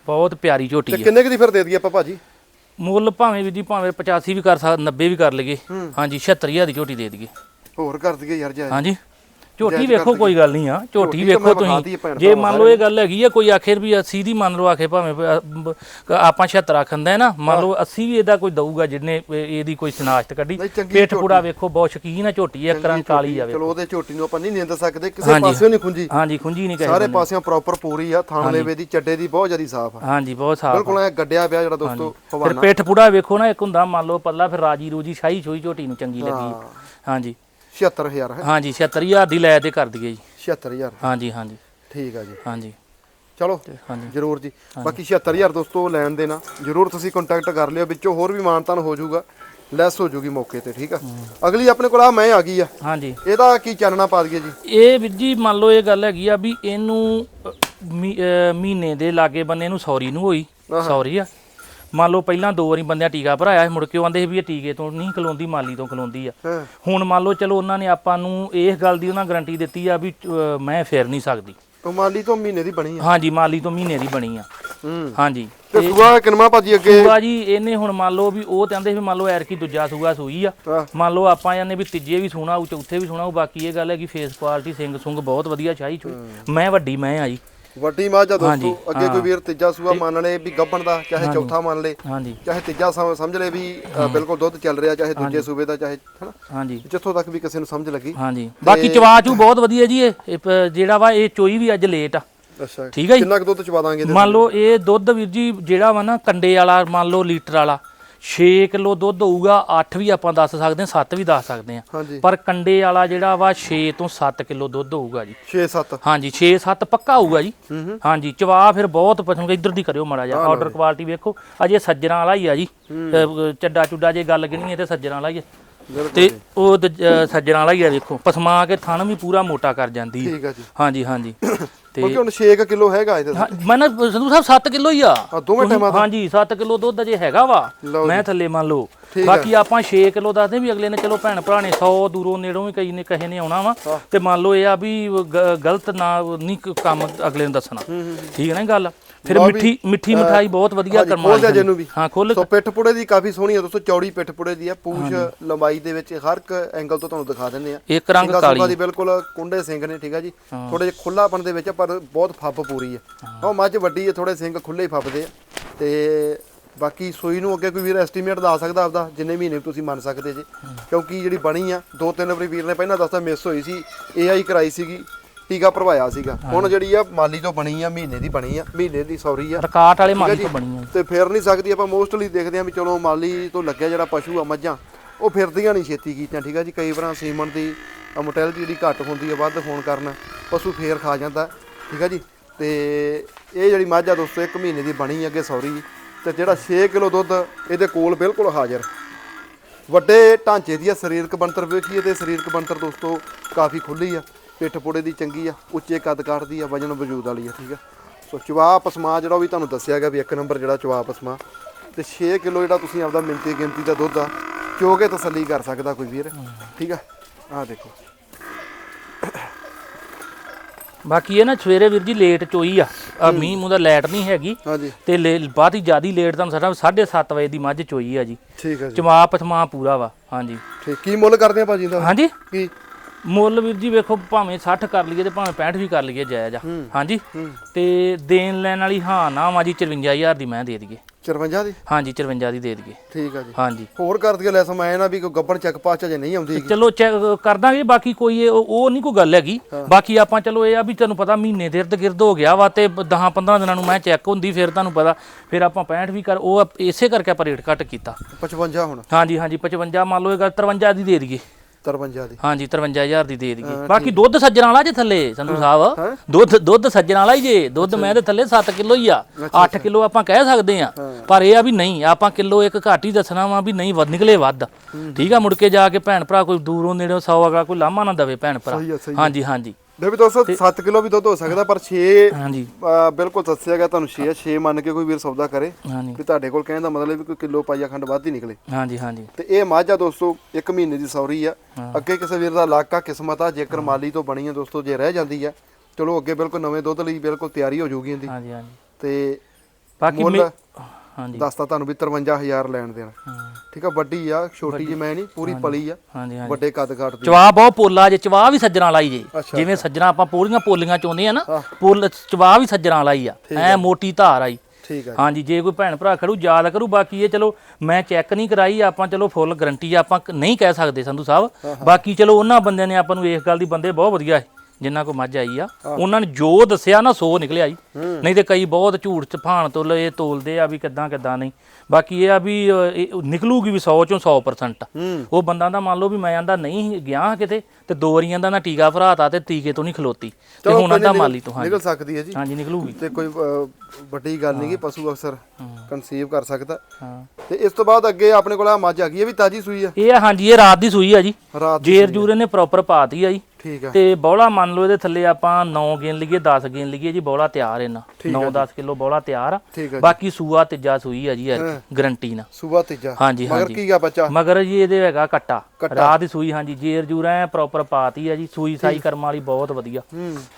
ਬਹੁਤ ਪਿਆਰੀ ਤੇ ਝੋਟੀ ਆ। ਕਿੰਨੇ ਕੁ ਦੀ ਫਿਰ ਦੇ ਦਈਏ ਆਪਾਂ ਭਾਜੀ? ਮੁੱਲ ਭਾਵੇਂ ਵੀ ਜੀ ਭਾਵੇਂ 85 ਵੀ ਕਰ ਸਕ 90 ਵੀ ਕਰ ਲਈਏ। ਹਾਂਜੀ 76000 ਦੀ ਝੋਟੀ ਦੇ ਦਈਏ। ਹੋਰ ਕਰ ਦਈਏ ਯਾਰ ਜਾਇਜ਼। ਹਾਂਜੀ। ਝੋਟੀ ਵੇਖੋ ਕੋਈ ਗੱਲ ਨਹੀਂ ਆ ਝੋਟੀ ਵੇਖੋ ਤੁਸੀਂ। ਜੇ ਮੰਨ ਲਓ ਇਹ ਗੱਲ ਹੈਗੀ ਆ ਕੋਈ ਆਖੇ ਵੀ 80 ਦੀ ਮੰਨ ਲਓ ਆਖੇ ਭਾਵੇਂ ਆਪਾਂ 76 ਆਖੰਦਾ ਹੈ ਨਾ ਮੰਨ ਲਓ 80 ਵੀ ਇਹਦਾ ਕੋਈ ਦਊਗਾ ਜਿਹਨੇ ਇਹ- ਇਹਦੀ ਕੋਈ ਸਨਾਖਤ ਕੱਢੀ। ਪੇਟ। ਪੂੜਾ ਵੇਖੋ ਬਹੁਤ ਸ਼ਕੀਨ ਆ ਝੋਟੀ ਇੱਕ ਰੰਗ ਕਾਲੀ ਜਾਵੇ ਚਲੋ ਉਹਦੇ ਝੋਟੀ ਨੂੰ ਆਪਾਂ ਨਹੀਂ ਨਿੰਦ ਸਕਦੇ ਕਿਸੇ। ਪਾਸਿਓਂ ਨਹੀਂ ਖੁੰਜੀ ਹਾਂਜੀ ਖੁੰਜੀ ਨਹੀਂ ਸਾਰੇ ਕਹੇ ਪਾਸਿਓਂ ਪ੍ਰੋਪਰ ਪੂਰੀ ਆ ਥਾਣ ਲੇਵੇ ਦੀ ਚੱਡੇ ਦੀ ਬਹੁਤ ਜ਼ਿਆਦਾ ਸਾਫ਼ ਆ। ਹਾਂਜੀ ਬਹੁਤ ਸਾਫ਼ ਬਿਲਕੁਲ ਐ ਗੱਡਿਆ ਪਿਆ ਜਿਹੜਾ ਦੋਸਤੋ ਫਿਰ ਪੇਟ ਪੂੜਾ ਵੇਖੋ ਨਾ ਇੱਕ ਹੁੰਦਾ ਮੰਨ ਲਓ ਪੱਲਾ ਫਿਰ ਰਾਜੀ ਰੂਜੀ ਸ਼ਾਹੀ ਛੋਈ ਝੋਟੀ ਨੂੰ ਚੰਗੀ ਲੱਗੀ। ਹਾਂਜੀ। 76000 ਹੈ? ਹਾਂਜੀ 76000 ਦੀ ਲੈ ਤੇ ਕਰ ਦਈਏ ਜੀ। 76000 ਹਾਂਜੀ ਹਾਂਜੀ। ਠੀਕ ਆ ਜੀ। ਹਾਂਜੀ। ਚਲੋ ਹਾਂਜੀ। ਜਰੂਰ ਜੀ। ਬਾਕੀ 76000 ਦੋਸਤੋ ਲੈਣ ਦੇਣਾ। ਜਰੂਰ ਤੁਸੀਂ ਕੰਟੈਕਟ ਕਰ ਲਿਓ। ਵਿੱਚੋਂ ਹੋਰ ਵੀ ਮਾਨਤਾਨ ਹੋ ਜਾਊਗਾ। ਲੈਸ ਹੋ ਜੂਗੀ ਮੌਕੇ ਤੇ ਠੀਕ ਆ? ਅਗਲੀ ਆਪਣੇ ਕੋਲ ਆ ਮੈਂ ਆ ਗਈ ਆ। ਹਾਂਜੀ। ਇਹਦਾ ਕੀ ਚਾਨਣਾ ਪਾ ਦਈਏ ਜੀ? ਇਹ ਵੀਰ ਜੀ ਮੰਨ ਲਓ ਇਹ ਗੱਲ ਹੈਗੀ ਆ ਵੀ ਇਹਨੂੰ ਮਹੀਨੇ ਦੇ ਲਾਗੇ ਬੰਨੇ ਨੂੰ ਸੌਰੀ ਨੂੰ ਹੋਈ। ਸੌਰੀ ਆ। ਮੰਨ ਲਓ ਪਹਿਲਾਂ ਦੋ ਵਾਰੀ ਬੰਦਿਆਂ ਟੀਕਾ ਭਰਾਇਆ ਸੀ, ਮੁੜ ਕੇ ਉਹ ਆਂਦੇ ਸੀ ਵੀ ਇਹ ਟੀਕੇ ਤੋਂ ਨਹੀਂ ਖਲੋਂਦੀ ਮਾਲੀ ਤੋਂ ਖਲੋਂਦੀ ਆ। ਹਾਂ। ਹੁਣ ਮੰਨ ਲਓ ਚਲੋ ਉਹਨਾਂ ਨੇ ਆਪਾਂ ਨੂੰ ਇਸ ਗੱਲ ਦੀ ਉਹਨਾਂ ਗਾਰੰਟੀ ਦਿੱਤੀ ਆ ਵੀ ਮੈਂ ਫੇਰ ਨਹੀਂ ਸਕਦੀ। ਉਹ ਮਾਲੀ ਤੋਂ ਮਹੀਨੇ ਦੀ ਬਣੀ ਆ। ਹਾਂਜੀ ਮਾਲੀ ਤੋਂ ਮਹੀਨੇ ਦੀ ਬਣੀ ਆ। ਹੂੰ। ਹਾਂਜੀ। ਤੇ ਸੂਆ ਕਿਨਮਾ ਭਾਜੀ ਅੱਗੇ? ਸੂਆ ਜੀ ਇਹਨੇ ਹੁਣ ਮੰਨ ਲਓ ਵੀ ਉਹ ਕਹਿੰਦੇ ਵੀ ਮੰਨ ਲਓ ਐਰਕੀ ਦੂਜਾ ਸੂਆ ਸੂਈ ਆ। ਮੰਨ ਲਓ ਆਪਾਂ ਜਾਂਦੇ ਵੀ ਤੀਜੇ ਵੀ ਸੋਣਾ ਉਹ ਚੌਥੇ ਵੀ ਸੋਣਾ ਉਹ ਬਾਕੀ ਇਹ ਗੱਲ ਹੈ ਕਿ ਫੇਸ ਕੁਆਲਿਟੀ ਸਿੰਘ ਸੁੰਗ ਬਹੁਤ ਵਧੀਆ ਚਾਹੀ ਚੋਈ ਮੈਂ ਵੱਡੀ ਮੈਂ ਆ ਜੀ ਵੱਡੀ ਮੱਝ ਆ ਹਾਂਜੀ, ਦੋਸਤੋ ਅੱਗੇ ਕੋਈ ਵੀਰ ਤੀਜਾ ਸੂਆ ਮੰਨ ਲੇ ਵੀ ਗੱਬਣ ਦਾ ਚਾਹੇ ਚੌਥਾ ਮੰਨ ਲੇ ਹਾਂਜੀ। ਚਾਹੇ ਤੀਜਾ ਸਮ- ਸਮਝ ਲੈ ਵੀ ਅ, ਬਿਲਕੁਲ ਦੁੱਧ ਚੱਲ ਰਿਹਾ ਚਾਹੇ ਦੂਜੇ ਸੂਬੇ ਦਾ ਚਾਹੇ ਹਨਾ? ਹਾਂਜੀ। ਜਿੱਥੋਂ ਤੱਕ ਵੀ ਕਿਸੇ ਨੂੰ ਸਮਝ ਲੱਗੀ। ਹਾਂਜੀ। ਬਾਕੀ ਚਵਾਚੂ ਬਹੁਤ ਵਧੀਆ ਜੀ ਇਹ ਇਹ ਪ- ਜਿਹੜਾ ਵਾ ਇਹ ਚੋਈ ਵੀ ਅੱਜ ਲੇਟ ਆ। ਅੱਛਾ। ਠੀਕ ਹੈ ਜੀ? ਕਿੰਨਾ ਕੁ ਦੁੱਧ ਚਵਾ ਦਾਂਗੇ ਇਹਦੇ ਮੰਨ ਲਓ ਇਹ ਦੁੱਧ ਵੀਰ ਜੀ ਜਿਹੜਾ ਵਾ ਨਾ ਕੰਡੇ ਵਾਲਾ ਮੰਨ ਲਓ ਲੀਟਰ ਵਾਲਾ 6 ਕਿਲੋ ਦੁੱਧ ਹੋਊਗਾ 8 ਵੀ ਆਪਾਂ ਦੱਸ ਸਕਦੇ ਹਾਂ 7 ਵੀ ਦੱਸ ਸਕਦੇ ਹਾਂ। ਹਾਂਜੀ। ਪਰ ਕੰਡੇ ਵਾਲਾ ਜਿਹੜਾ ਵਾ 6 ਤੋਂ 7 ਕਿਲੋ ਦੁੱਧ ਹੋਊਗਾ ਜੀ। 6 7 ਹਾਂਜੀ 6-7 ਪੱਕਾ ਹੋਊਗਾ ਜੀ। ਹੂੰ ਹੂੰ। ਹਾਂਜੀ ਚਵਾ ਫਿਰ ਬਹੁਤ ਪਸੰਦ ਇੱਧਰ ਦੀ ਕਰਿਓ ਮਾੜਾ ਜਿਹਾ ਆਰਡਰ ਕੁਆਲਿਟੀ ਵੇਖੋ। ਅਜੇ ਸੱਜਣਾ ਵਾਲਾ ਹੀ ਆ ਜੀ। ਅਹ ਚੱਡਾ ਚੁੱਡਾ ਜੇ ਗੱਲ ਗਿਣੀਏ ਤੇ ਸੱਜਣਾ ਵਾਲਾ ਹੀ ਆ। ਬਿਲਕੁਲ ਤੇ ਉਹ ਦੂਜ- ਅਹ ਸੱਜਣਾ ਵਾਲਾ ਹੀ ਆ ਦੇਖੋ। ਪਸਮਾ ਕੇ ਥਣ ਵੀ ਪੂਰਾ ਮੋਟਾ ਕਰ ਜਾਂਦੀ ਹੈ ਠੀਕ ਆ ਜੀ। ਹਾਂਜੀ ਹਾਂਜੀ। ਕਿਉਂਕਿ ਹੁਣ 6 ਕਿਲੋ ਹੈਗਾ ਇਹਦੇ ਹਾਂ, ਮੈਂ ਨਾ ਸੰਧੂ ਸਾਹਿਬ 7 ਕਿਲੋ ਹੀ ਆ। ਆ ਦੋਵੇਂ ਟਾਈਮਾਂ ਦਾ ਹਾਂਜੀ 7 ਕਿਲੋ ਦੁੱਧ ਅਜੇ ਹੈਗਾ ਵਾ। ਲਓ ਮੈਂ ਥੱਲੇ ਮੰਨ ਲਓ। ਠੀਕ ਬਾਕੀ ਆਪਾਂ 6 ਕਿਲੋ ਦੱਸਦੇ ਵੀ ਅਗਲੇ ਨੇ ਚਲੋ ਭੈਣ ਭਰਾ ਨੇ 100 ਦੂਰੋਂ ਨੇੜੋਂ ਵੀ ਕਈ ਨੇ ਕਹੇ ਨੇ ਆਉਣਾ ਵਾ। ਤੇ ਮੰਨ ਲਓ ਇਹ ਆ ਵੀ ਗ- ਗਲਤ ਨਾ ਨਹੀਂ ਕ- ਕੰਮ ਅਗਲੇ ਨੂੰ ਦੱਸਣਾ। ਠੀਕ ਹੈ ਨਾ ਗੱਲ? ਫਿਰ ਮਿੱਠੀ ਮਿੱਠੀ ਮਠਾਈ ਬਹੁਤ ਵਧੀਆ ਹਾਂਜੀ, ਕਰਮਾ ਖੋਲ ਜਿਹਨੂੰ ਵੀ। ਹਾਂ ਖੋਲ। ਸੋ ਪਿੱਠ ਪੁੜੇ ਦੀ ਕਾਫੀ ਸੋਹਣੀ ਆ ਦੋਸਤੋ ਚੌੜੀ ਪਿੱਠ ਪੁੜੇ ਦੀ ਆ ਪੂਛ ਲੰਬਾਈ ਦੇ ਵਿੱਚ ਹਰ ਇੱਕ ਐਂਗਲ ਤੋਂ ਤੁਹਾਨੂੰ ਦਿਖਾ ਦਿੰਦੇ ਆ। ਇੱਕ ਰੰਗ ਕਾਲੀ। ਦੀ ਬਿਲਕੁਲ ਕੁੰਡੇ ਸਿੰਘ ਨੇ ਠੀਕ ਆ ਜੀ? ਥੋੜੇ ਜਿਹਾ ਖੁੱਲਾਪਨ ਦੇ ਵਿੱਚ ਆ, ਪਰ ਬਹੁਤ ਫੱਬ ਪੂਰੀ ਆ। ਉਹ ਮੱਝ ਵੱਡੀ ਹੈ ਥੋੜੇ ਸਿੰਘ ਖੁੱਲੇ ਹੀ ਫੱਬਦੇ ਆ। ਤੇ ਬਾਕੀ ਸੂਈ ਨੂੰ ਅੱਗੇ ਕੋਈ ਵੀਰ ਐਸਟੀਮੇਟ ਦੱਸ ਸਕਦਾ ਆਪਦਾ ਜਿੰਨੇ ਮਹੀਨੇ ਤੁਸੀਂ ਮੰਨ ਸਕਦੇ ਜੇ। ਕਿਉਂਕਿ ਜਿਹੜੀ ਬਣੀ ਆ ਦੋ ਤਿੰਨ ਵਾਰੀ ਵੀਰ ਨੇ ਪਹਿਲਾਂ ਦੱਸਤਾ ਮਿਸ ਹੋਈ ਸੀ ਏਆਈ ਕਰਾਈ ਸੀਗੀ। ਟੀਕਾ ਭਰਵਾਇਆ ਸੀਗਾ। ਹੁਣ ਜਿਹੜੀ ਆ ਮਾਲੀ ਤੋਂ ਬਣੀ ਆ ਮਹੀਨੇ ਦੀ ਬਣੀ ਆ ਮਹੀਨੇ ਦੀ ਸੌਰੀ ਆ। ਰਕਾਟ ਵਾਲੇ ਮਾਲੀ ਤੋਂ ਬਣੀ ਆ। ਤੇ ਫਿਰ ਨਹੀਂ ਸਕਦੀ ਆਪਾਂ ਮੋਸਟਲੀ ਦੇਖਦੇ ਆ ਵੀ ਚਲੋ ਮਾਲੀ ਤੋਂ ਲੱਗਿਆ ਜਿਹੜਾ ਪਸ਼ੂ ਆ ਮੱਝਾਂ ਉਹ ਫਿਰਦੀਆਂ ਨਹੀਂ ਛੇਤੀ ਕੀਤੀਆਂ ਠੀਕ ਆ ਜੀ? ਕਈ ਵਾਰਾਂ ਸੀਮਨ ਦੀ ਮੋਟੈਲਿਟੀ ਜਿਹੜੀ ਘੱਟ ਹੁੰਦੀ ਆ ਵੱਧ ਹੋਣ ਕਾਰਨ ਪਸ਼ੂ ਫੇਰ ਖਾ ਜਾਂਦਾ ਠੀਕ ਆ ਜੀ? ਤੇ ਇਹ ਜਿਹੜੀ ਮੱਝ ਆ ਦੋਸਤੋ ਇੱਕ ਮਹੀਨੇ ਦੀ ਬਣੀ ਅੱਗੇ ਸੌਰੀ। ਤੇ ਜਿਹੜਾ 6 ਕਿਲੋ ਦੁੱਧ ਇਹਦੇ ਕੋਲ ਬਿਲਕੁਲ ਹਾਜ਼ਰ। ਵੱਡੇ ਢਾਂਚੇ ਦੀ ਆ ਸਰੀਰਕ ਬਣਤਰ ਵੇਖੀਏ ਤੇ ਸਰੀਰਕ ਬਣਤਰ ਦੋਸਤੋ ਕਾਫੀ ਖੁੱਲੀ ਆ। ਪਿੱਠ ਪੁੜੇ ਦੀ ਚੰਗੀ ਆ ਉੱਚੇ ਕੱਦ ਕਾਠ ਦੀ ਆ ਵਜਨ ਵਜੂਦ ਵਾਲੀ ਆ ਠੀਕ ਆ। ਸੋ ਚਵਾ ਪਸਮਾ ਜਿਹੜਾ ਉਹ ਵੀ ਤੁਹਾਨੂੰ ਦੱਸਿਆ ਗਿਆ ਵੀ ਇੱਕ ਨੰਬਰ ਜਿਹੜਾ ਚਵਾ ਪਸਮਾ ਤੇ 6 ਕਿਲੋ ਜਿਹੜਾ ਤੁਸੀਂ ਆਪਦਾ ਮਿੰਤੀ ਗਿਣਤੀ ਦਾ ਦੁੱਧ ਆ ਚੋ ਕੇ ਤਸੱਲੀ ਕਰ ਸਕਦਾ ਕੋਈ ਵੀਰ ਠੀਕ ਆ? ਆਹ ਦੇਖੋ। ਬਾਕੀ ਇਹ ਨਾ ਸਵੇਰੇ ਵੀਰ ਜੀ ਲੇਟ ਚੋਈ ਆ ਆ ਮੀਂਹ ਮੂੰਹ ਦਾ ਲਾਈਟ ਨਹੀਂ ਹੈਗੀ। ਹਾਂਜੀ। ਤੇ ਬਾਅਦ ਹੀ ਜਿਆਦੀ ਲੇਟ ਤੁਹਾਨੂੰ ਸਾਡਾ 7:30 ਵਜੇ ਦੀ ਮੱਝ ਚੋਈ ਆ ਜੀ। ਠੀਕ ਆ ਜੀ। ਚਮਾ ਪਥਮਾ ਪੂਰਾ ਵਾ ਹਾਂਜੀ। ਠੀਕ ਕੀ ਮੁੱਲ ਕਰਦੇ ਆ ਭਾਜੀ ਦਾ? ਹਾਂਜੀ? ਕੀ? ਮੁੱਲ ਵੀਰ ਜੀ ਵੇਖੋ ਭਾਵੇਂ 60 ਕਰ ਲਈਏ ਤੇ ਭਾਵੇਂ 65 ਵੀ ਕਰ ਲਈਏ ਜਾਇਜ਼ ਆ। ਹਾਂਜੀ? ਤੇ ਦੇਣ ਲੈਣ ਵਾਲੀ ਹਾਂ ਨਾ ਵਾ ਜੀ 54000 ਦੀ ਮੈਂ ਦੇ ਦਈਏ। 54 ਦੀ? ਹਾਂਜੀ 54 ਦੀ ਦੇ ਦਈਏ। ਠੀਕ ਆ ਜੀ। ਹਾਂਜੀ। ਹੋਰ ਕਰ ਦਈਏ ਲੈ ਸਮਾਂ ਨਾ ਵੀ ਕੋਈ ਗੱਬਣ ਚੱਕ ਪਾਚ ਜੇ ਨਹੀਂ ਆਉਂਦੀ। ਚਲੋ ਚੈੱਕ ਕਰ ਦਾਂਗੇ ਬਾਕੀ ਕੋਈ ਉਹ ਨਹੀਂ ਕੋਈ ਗੱਲ ਹੈਗੀ। ਬਾਕੀ ਆਪਾਂ ਚਲੋ ਇਹ ਆ ਵੀ ਤੁਹਾਨੂੰ ਪਤਾ ਮਹੀਨੇ ਦੇ ਇਰਦ ਗਿਰਦ ਹੋ ਗਿਆ ਵਾ ਤੇ 10 15 ਦਿਨਾਂ ਨੂੰ ਮੈਂ ਚੈੱਕ ਹੁੰਦੀ ਫਿਰ ਤੁਹਾਨੂੰ ਪਤਾ। ਫਿਰ ਆਪਾਂ 65 ਵੀ ਕਰ ਉਹ ਇਸੇ ਕਰਕੇ ਆਪਾਂ ਰੇਟ ਘੱਟ ਕੀਤਾ। 55 ਹੁਣ। ਹਾਂਜੀ ਹਾਂਜੀ 55 ਮੰਨ ਲਓ ਇਹ ਗੱਲ 53 ਦੀ ਦੇ ਦਈਏ। 53 ਦੀ। ਹਾਂਜੀ 53000 ਦੀ ਦੇ ਦਈਏ। ਬਾਕੀ ਦੁੱਧ ਸੱਜਣ ਵਾਲਾ ਜੇ ਥੱਲੇ ਸੰਧੂ ਸਾਹਿਬ। ਦੁੱਧ ਦੁੱਧ ਸੱਜਣ ਵਾਲਾ ਹੀ ਜੇ। ਦੁੱਧ ਮੈਂ ਦੇ ਥੱਲੇ 7 ਕਿਲੋ ਹੀ ਆ। 8 ਕਿਲੋ ਆਪਾਂ ਕਹਿ ਸਕਦੇ ਆ ਪਰ ਇਹ ਆ ਵੀ ਨਹੀਂ ਆਪਾਂ ਕਿਲੋ ਇੱਕ ਘੱਟ ਹੀ ਦੱਸਣਾ ਵਾ ਵੀ ਨਹੀਂ ਵੱਧ ਨਿਕਲੇ ਵੱਧ। ਠੀਕ ਆ ਮੁੜ ਕੇ ਜਾ ਕੇ ਭੈਣ ਭਰਾ ਕੋਈ ਦੂਰੋਂ ਨੇੜੋਂ 100 ਅਗਲਾ ਕੋਈ ਲਾਮਾ ਨਾ ਦਵੇ ਭੈਣ ਭਰਾ। ਹਾਂਜੀ ਹਾਂਜੀ। ਦੇ ਵੀ ਦੋਸਤੋ 7 ਕਿਲੋ ਵੀ ਦੁੱਧ ਹੋ ਸਕਦਾ ਪਰ 6 ਹਾਂਜੀ। ਬਿਲਕੁਲ ਦੱਸਿਆ ਗਿਆ ਤੁਹਾਨੂੰ 6 6 ਮੰਨ ਕੇ ਕੋਈ ਵੀਰ ਸੌਦਾ ਕਰੇ ਵੀ ਤੁਹਾਡੇ ਕੋਲ ਕਹਿਣ ਦਾ ਮਤਲਬ ਵੀ ਕੋਈ ਕਿਲੋ ਪਾਈਆ ਖੰਡ ਵੱਧ ਹੀ ਨਿਕਲੇ। ਹਾਂਜੀ ਹਾਂਜੀ। ਤੇ ਇਹ ਮੱਝ ਦੋਸਤੋ ਇੱਕ ਮਹੀਨੇ ਦੀ ਸੌਰੀ ਆ। ਅੱਗੇ ਕਿਸੇ ਵੀਰ ਦਾ ਇਲਾਕਾ ਕਿਸਮਤ ਆ ਜੇਕਰ ਮਾਲੀ ਤੋਂ ਬਣੀ ਆ ਦੋਸਤੋ ਜੇ ਰਹਿ ਜਾਂਦੀ ਆ ਚਲੋ ਅੱਗੇ ਬਿਲਕੁਲ ਨਵੇਂ ਦੁੱਧ ਲਈ ਬਿਲਕੁਲ ਤਿਆਰੀ ਹੋ ਜਾਊਗੀ ਇਹਦੀ। ਹਾਂਜੀ ਹਾਂਜੀ। ਤੇ ਬਾਕੀ ਹਾਂਜੀ। ਦੱਸਤਾ ਤੁਹਾਨੂੰ ਵੀ 53000 ਲੈਣ ਦੇਣਾ। ਹਾਂ, ਠੀਕ ਆ ਵੱਡੀ ਆ ਛੋਟੀ ਜਿਹੀ ਮੈਂ ਨਹੀਂ ਪੂਰੀ ਪਲੀ ਆ। ਹਾਂਜੀ ਹਾਂਜੀ। ਵੱਡੇ ਕੱਦ ਕਾਠ ਦੀ। ਚਵਾ ਬਹੁਤ ਪੋਲਾ ਜੇ ਚਵਾ ਵੀ ਸੱਜਣਾ ਲਾਈ ਜੇ। ਅੱਛਾ, ਜਿਵੇਂ ਸੱਜਣਾ ਆਪਾਂ ਪੂਰੀਆਂ ਪੋਲੀਆਂ ਚੋਂਦੇ ਆ ਨਾ ਪੁੱਲ ਚਵਾ ਵੀ ਸੱਜਣਾ ਲਾਈ ਆ। ਐ ਮੋਟੀ ਧਾਰ ਆਈ ਠੀਕ ਆ ਹਾਂਜੀ ਜੇ ਕੋਈ ਭੈਣ ਭਰਾ ਖੜੂ ਯਾਦ ਕਰੂ ਬਾਕੀ ਇਹ ਚਲੋ ਮੈਂ ਚੈੱਕ ਨਹੀਂ ਕਰਾਈ ਆਪਾਂ ਚਲੋ ਫੁੱਲ ਗਰੰਟੀ ਆਪਾਂ ਕ- ਨਹੀਂ ਕਹਿ ਸਕਦੇ ਸੰਧੂ ਸਾਹਿਬ। ਬਾਕੀ ਚਲੋ ਉਹਨਾਂ ਬੰਦਿਆਂ ਨੇ ਆਪਾਂ ਨੂੰ ਇਸ ਗੱਲ ਦੀ ਬੰਦੇ ਬਹੁਤ ਵਧੀਆ ਹੈ ਜਿੰਨਾ ਕੋ ਮੱਝ ਆਈ ਆ ਉਹਨਾਂ ਨੇ ਜੋ ਦੱਸਿਆ ਨਾ ਸੋ ਨਿਕਲਿਆ ਜੀ। ਨਹੀਂ ਤੇ ਕਈ ਬਹੁਤ ਝੂਠ ਚਫਾਨ ਤੋਲ ਇਹ ਤੋਲਦੇ ਆ ਵੀ ਕਿੱਦਾਂ ਕਿੱਦਾਂ ਨਹੀਂ। ਬਾਕੀ ਇਹ ਆ ਵੀ ਇਹ ਨਿਕਲੂਗੀ ਵੀ 100 ਚੋਂ 100% ਹੂੰ। ਉਹ ਬੰਦਾ ਦਾ ਮੰਨ ਲਓ ਵੀ ਮੈਂ ਆਂਦਾ ਨਹੀਂ ਗਿਆ ਕਿਤੇ ਤੇ ਦੋ ਵਾਰੀਆਂ ਦਾ ਨਾ ਟੀਕਾ ਭਰਾਤਾ ਤੇ ਟੀਕੇ ਤੋਂ ਨਹੀਂ ਖਲੋਤੀ। ਤੇ ਹੁਣ ਆਂਦਾ ਮਾਲੀ ਤੋਂ ਹਾਂਜੀ। ਨਿਕਲ ਸਕਦੀ ਹੈ ਜੀ। ਹਾਂਜੀ ਨਿਕਲੂਗੀ। ਤੇ ਕੋਈ ਵੱਡੀ ਗੱਲ ਨਹੀਂ ਕਿ ਪਸ਼ੂ ਅਕਸਰ ਕਨਸੀਵ ਕਰ ਸਕਦਾ। ਤੇ ਇਸ ਤੋਂ ਬਾਅਦ ਅੱਗੇ ਆਪਣੇ ਕੋਲ ਆ ਮੱਝ ਆ ਗਈ ਇਹ ਵੀ ਤਾਜੀ ਸੂਈ ਆ। ਇਹ ਹਾਂਜੀ ਇਹ ਰਾਤ ਦੀ ਸੂਈ ਆ ਜੀ। ਜੇਰ ਜੂਰ ਇਹਨੇ ਪ੍ਰੋਪਰ ਪਾਤੀ ਆ ਜੀ। ਠੀਕ ਆ। ਤੇ ਬੌਲਾ ਮੰਨ ਲਓ ਇਹਦੇ ਥੱਲੇ ਆਪਾਂ 9 ਗਿਣ ਲਈਏ 10 ਗਿਣ ਲਈਏ ਜੀ ਬੌਲਾ ਤਿਆਰ ਇਹਨਾਂ। 9-10 ਕਿਲੋ ਬੌਲਾ ਤਿਆਰ ਆ। ਠੀਕ ਆ ਬਾਕੀ ਸੂਆ ਤੀਜਾ ਸੂਈ ਆ ਜੀ ਗਰੰਟੀ ਨਾਲ। ਸੂਬਾ ਤੀਜਾ। ਹਾਂਜੀ ਮਗਰ ਹਾਂਜੀ। ਕੀ ਆ ਬੱਚਾ? ਮਗਰ ਜੀ ਇਹਦੇ ਹੈਗਾ ਕੱਟਾ। ਰਾਤ ਦੀ ਸੂਈ ਹਾਂਜੀ ਜੇਰ ਜੂਰ ਐ ਪ੍ਰੋਪਰ ਪਾਤੀ ਆ ਜੀ ਸੂਈ ਸਾਈ ਕਰਮ ਵਾਲੀ ਬਹੁਤ ਵਧੀਆ।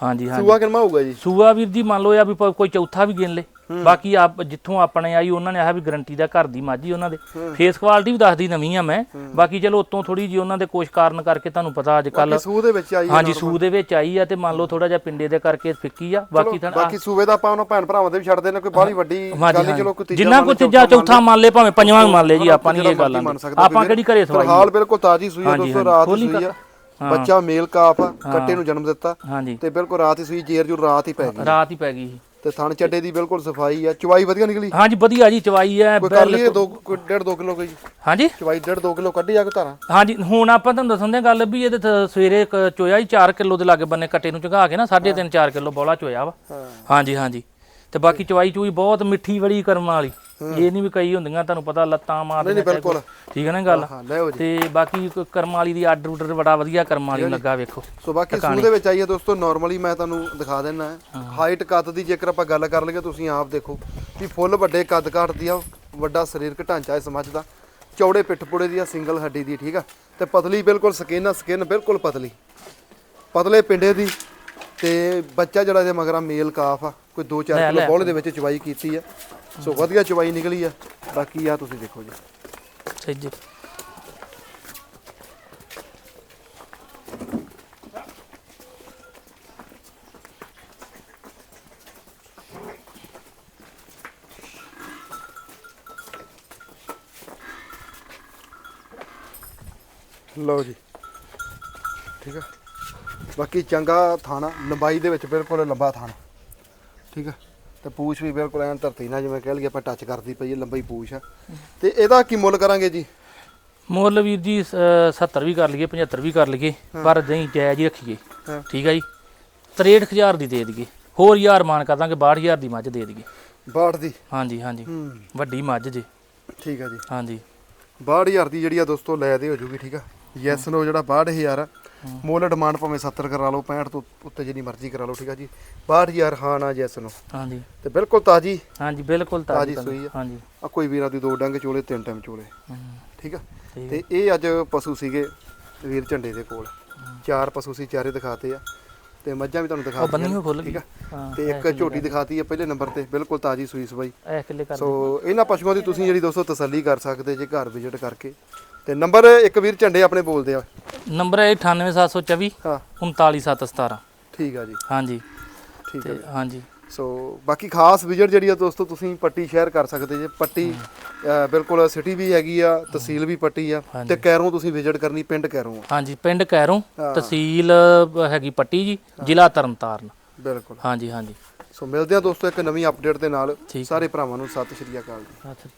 ਹਾਂਜੀ ਹਾਂਜੀ। ਸੂਆ ਕਿੰਨਾ ਹੋਊਗਾ ਜੀ? ਸੂਆ ਵੀਰ ਜੀ ਮੰਨ ਲਓ ਆ ਵੀ ਕੋਈ ਚੌਥਾ ਵੀ ਗਿਣ ਲੇ। ਬਾਕੀ ਆਪ ਜਿੱਥੋਂ ਆਪਣੇ ਆਈ ਉਹਨਾਂ ਨੇ ਆਹ ਵੀ ਗਰੰਟੀ ਦਾ ਘਰ ਦੀ ਮਾਝੀ ਉਹਨਾਂ ਦੇ। ਫੇਸ ਕੁਆਲਿਟੀ ਵੀ ਦੱਸਦੀ ਨਵੀਂ ਆ ਮੈਂ। ਬਾਕੀ ਚਲੋ ਉਤੋਂ ਥੋੜੀ ਜੀ ਉਹਨਾਂ ਦੇ ਕੁਛ ਕਾਰਨ ਕਰਕੇ ਤੁਹਾਨੂੰ ਪਤਾ ਅੱਜ ਕੱਲ ਸੂਹ ਦੇ ਵਿੱਚ ਆਈ ਹਾਂਜੀ ਸੂ ਦੇ ਵਿੱਚ ਆਈ ਆ ਤੇ ਮੰਨ ਲਓ ਥੋੜਾ ਜਿਹਾ ਪਿੰਡੇ ਦੇ ਕਰਕੇ ਫਿੱਕੀ ਆ। ਬਾਕੀ ਤਾਂ ਬਾਕੀ ਸੂਬੇ ਦਾ ਆਪਾਂ ਉਹਨਾਂ ਭੈਣ ਭਰਾਵਾਂ ਦੇ ਵੀ ਛੱਡਦੇ ਨੇ ਕੋਈ ਬਾਹਲੀ ਵੱਡੀ ਗੱਲ ਨਹੀਂ ਚਲੋ ਕੋਈ ਤੀਜਾ ਜਿੰਨਾ ਮੰਨ ਕੋ ਲਓ, ਤੀਜਾ ਚੌਥਾ ਮੰਨ ਲੇ ਭਾਵੇਂ ਪੰਜਵਾਂ ਮੰਨ ਲੇ ਜੀ ਆਪਾਂ ਨਹੀਂ ਇਹ ਗੱਲਾਂ ਆਪਾਂ। ਕਿਹੜੀ ਘਰੇ ਸਵਾਈ ਫਿਲਹਾਲ ਬਿਲਕੁਲ ਤਾਜੀ ਸੂਈ ਆ ਦੋਸਤੋ। ਰਾਤ ਸੂਈ ਆ। ਬੱਚਾ ਮੇਲ ਕਾਫ ਕੱਟੇ ਨੂੰ ਜਨਮ ਦਿੱਤਾ ਹਾਂਜੀ। ਤੇ ਬਿਲਕੁਲ ਰਾਤ ਹੀ ਸੂਈ ਜੇਰ ਜੂ ਰਾਤ ਹੀ ਪੈ ਗਈ। ਰਾਤ ਹੀ ਪੈ ਗਈ। ਤੇ ਥਣ ਚੱਡੇ ਦੀ ਬਿਲਕੁਲ ਸਫ਼ਾਈ ਆ। ਚਵਾਈ ਵਧੀਆ ਨਿਕਲੀ? ਹਾਂਜੀ ਵਧੀਆ ਜੀ ਚਵਾਈ ਐ ਕੋਈ ਕਰ ਲਈਏ 2 ਕੋਈ 1.5 2 ਕਿਲੋ ਕੋਈ? ਹਾਂਜੀ? ਚਵਾਈ 1.5 2 ਕਿਲੋ ਕੱਢੀ ਆ ਕੋਈ ਧਾਰਾਂ? ਹਾਂਜੀ ਹੁਣ ਆਪਾਂ ਤੁਹਾਨੂੰ ਦੱਸਣ ਦੇ ਗੱਲ ਵੀ ਇਹਦੇ ਸਵੇਰੇ ਕ- ਚੋਇਆ ਹੀ 4 ਕਿਲੋ ਦੇ ਲਾਗੇ ਬੰਨੇ ਕੱਟੇ ਨੂੰ ਚਗਾ ਕੇ ਨਾ 3.5 4 ਕਿਲੋ ਬੋਲਾ ਚੋਇਆ ਵਾ। ਹਾਂਜੀ ਹਾਂਜੀ। ਤੇ ਬਾਕੀ ਚਵਾਈ ਚੂਈ ਬਹੁਤ ਮਿੱਠੀ ਬੜੀ ਕਰਮਾਂ ਵਾਲੀ। ਇਹ ਨਹੀਂ ਵੀ ਕਈ ਹੁੰਦੀਆਂ ਤੁਹਾਨੂੰ ਪਤਾ ਲੱਤਾਂ ਮਾਰਦੀਆਂ ਨਹੀਂ, ਬਿਲਕੁਲ। ਠੀਕ ਹੈ ਨਾ ਗੱਲ? ਤੇ ਬਾਕੀ ਕਰਮਾਂ ਵਾਲੀ ਦੀ ਆਰਡਰ ਉਡਰ ਬੜਾ ਵਧੀਆ ਕਰਮਾਂ ਵਾਲੀ ਲੱਗਾ ਵੇਖੋ। ਸੋ ਬਾਕੀ ਸੂਹ ਦੇ ਵਿੱਚ ਆਈ ਹੈ ਦੋਸਤੋ ਨਾਰਮਲੀ ਮੈਂ ਤੁਹਾਨੂੰ ਦਿਖਾ ਦਿੰਨਾ ਹਾਈਟ ਕੱਦ ਦੀ ਜੇਕਰ ਆਪਾਂ ਗੱਲ ਕਰ ਲਈਏ ਤੁਸੀਂ ਆਪ ਦੇਖੋ ਵੀ ਫੁੱਲ ਵੱਡੇ ਕੱਦ ਕਾਠ ਦੀ ਆ ਵੱਡਾ ਸਰੀਰਕ ਢਾਂਚਾ ਇਸ ਮੱਝ ਦਾ। ਚੌੜੇ ਪਿੱਠ ਪੁੜੇ ਦੀ ਆ ਸਿੰਗਲ ਹੱਡੀ ਦੀ ਠੀਕ ਆ? ਤੇ ਪਤਲੀ ਬਿਲਕੁਲ ਸਕਿਨ ਆ ਸਕਿਨ ਬਿਲਕੁਲ ਪਤਲੀ। ਪਤਲੇ ਪਿੰਡੇ ਦੀ ਤੇ ਬੱਚਾ ਜਿਹੜਾ ਇਹਦੇ ਮਗਰਾ ਮੇਲ ਕਾਫ ਆ ਕੋਈ 2-4 ਲੈ, ਕਿਲੋ। ਬੋਲੇ ਦੇ ਵਿੱਚ ਚਵਾਈ ਕੀਤੀ ਆ। ਸੋ ਵਧੀਆ ਚਵਾਈ ਨਿਕਲੀ ਆ। ਬਾਕੀ ਆ ਤੁਸੀਂ ਦੇਖੋ ਜੀ। ਸਹੀ ਜੀ। ਲਓ ਜੀ। ਠੀਕ ਆ। ਬਾਕੀ ਚੰਗਾ ਥਾਣਾ ਲੰਬਾਈ ਦੇ ਵਿੱਚ ਬਿਲਕੁਲ ਲੰਬਾ ਥਾਣਾ। ਠੀਕ ਆ? ਤੇ ਪੂਛ ਵੀ ਬਿਲਕੁਲ ਐਨ ਧਰਤੀ ਨਾਲ ਜਿਵੇਂ ਕਹਿ ਲਈਏ ਆਪਾਂ ਟੱਚ ਕਰਦੀ ਪਈ ਹੈ ਲੰਬਾਈ ਪੂਛ ਆ। ਤੇ ਇਹਦਾ ਕੀ ਮੁੱਲ ਕਰਾਂਗੇ ਜੀ? ਮੁੱਲ ਵੀਰ ਜੀ ਸ- 70 ਵੀ ਕਰ ਲਈਏ 75 ਵੀ ਕਰ ਲਈਏ ਪਰ ਨਹੀਂ ਜਾਇਜ਼ ਹੀ ਰੱਖੀਏ। ਹਾਂ। ਠੀਕ ਹੈ ਜੀ? 63000 ਦੀ ਦੇ ਦਈਏ। ਹੋਰ ਯਾਰ ਮਾਨ ਕਰ ਦਾਂਗੇ 62000 ਦੀ ਮੱਝ ਦੇ ਦਈਏ। ਬਾੜ ਦੀ? ਹਾਂਜੀ ਹਾਂਜੀ। ਹੂੰ। ਵੱਡੀ ਮੱਝ ਜੀ। ਠੀਕ ਆ ਜੀ। ਹਾਂਜੀ। 62000 ਦੀ ਜਿਹੜੀ ਆ ਦੋਸਤੋ ਲੈ ਦੇ ਹੋ ਜੂਗੀ ਠੀਕ ਆ? ਯੈਸ ਨੋ ਜਿਹੜਾ 62000 ਆ ਮੁੱਲ ਡਿਮਾਂਡ ਭਾਵੇਂ 70 ਕਰਾ ਲਓ 65 ਤੋਂ ਉੱਤੇ ਜਿੰਨੀ ਮਰਜ਼ੀ ਕਰਾ ਲਓ ਠੀਕ ਆ ਜੀ? 62000 ਹਾਂ ਨਾ ਯੈਸ ਨੋ ਹਾਂਜੀ। ਤੇ ਬਿਲਕੁਲ ਤਾਜੀ। ਹਾਂਜੀ ਬਿਲਕੁਲ ਤਾਜ਼ੀ ਤਾਜ਼ੀ ਸੂਈ ਆ। ਹਾਂਜੀ। ਆ ਕੋਈ ਵੀਰਾਂ ਦੀ ਦੋ ਡੰਗ ਚੋਲੇ ਤਿੰਨ ਟਾਈਮ ਚੋਲੇ ਠੀਕ ਆ? ਤੇ ਇਹ ਅੱਜ ਪਸ਼ੂ ਸੀਗੇ ਵੀਰ ਝੰਡੇ ਦੇ ਕੋਲ। ਚਾਰ ਪਸ਼ੂ ਸੀ ਚਾਰੇ ਦਿਖਾਤੇ ਆ। ਤੇ ਮੱਝਾਂ ਵੀ ਤੁਹਾਨੂੰ ਦਿਖਾ ਉਹ ਬੰਨੀ ਦਿੱਤੀਆਂ ਹੋਈ ਖੁੱਲ ਠੀਕ ਆ? ਤੇ ਇੱਕ ਝੋਟੀ ਦਿਖਾਤੀ ਆ ਪਹਿਲੇ ਨੰਬਰ ਤੇ ਬਿਲਕੁਲ ਤਾਜੀ ਸੂਈ ਸਬਾਈ ਸੋ ਇਹਨਾਂ ਪਸ਼ੂਆਂ ਦੀ ਤੁਸੀਂ ਜਿਹੜੀ ਦੋਸਤੋ ਤਸੱਲੀ ਕਰ ਸਕਦੇ ਜੇ ਘਰ ਵਿਜ਼ਿਟ ਕਰਕੇ। ਤੇ ਨੰਬਰ ਇੱਕ ਵੀਰ ਝੰਡੇ ਆਪਣੇ ਬੋਲਦੇ ਆ। ਨੰਬਰ ਹੈ 98724 ਹਾਂ। 39717 ਠੀਕ ਆ ਜੀ। ਹਾਂਜੀ। ਠੀਕ ਤੇ ਆ ਹਾਂਜੀ। ਸੋ ਬਾਕੀ ਖਾਸ ਵਿਜ਼ਿਟ ਜਿਹੜੀ ਆ ਦੋਸਤੋ ਤੁਸੀਂ ਪੱਟੀ ਸ਼ੇਅਰ ਕਰ ਸਕਦੇ ਜੇ। ਪੱਟੀ ਅ, ਬਿਲਕੁਲ ਸਿਟੀ ਵੀ ਹੈਗੀ ਆ ਤਹਿਸੀਲ ਵੀ ਪੱਟੀ ਆ। ਤੇ ਕੈਰੋਂ ਤੁਸੀਂ ਵਿਜ਼ਿਟ ਕਰਨੀ ਪਿੰਡ ਕੈਰੋਂ ਆ। ਹਾਂਜੀ ਪਿੰਡ ਕੈਰੋਂ ਹਾਂ। ਤਹਿਸੀਲ ਹੈਗੀ ਪੱਟੀ ਜੀ ਜ਼ਿਲ੍ਹਾ ਤਰਨਤਾਰਨ। ਬਿਲਕੁਲ। ਹਾਂਜੀ ਹਾਂਜੀ। ਸੋ ਮਿਲਦੇ ਆ ਦੋਸਤੋ ਇੱਕ ਨਵੀਂ ਅਪਡੇਟ ਦੇ ਨਾਲ। ਠੀਕ ਸਾਰੇ ਭਰਾਵਾਂ ਨੂੰ ਸਤਿ ਸ਼੍ਰੀ ਅਕਾਲ ਜੀ। ਅੱਛਾ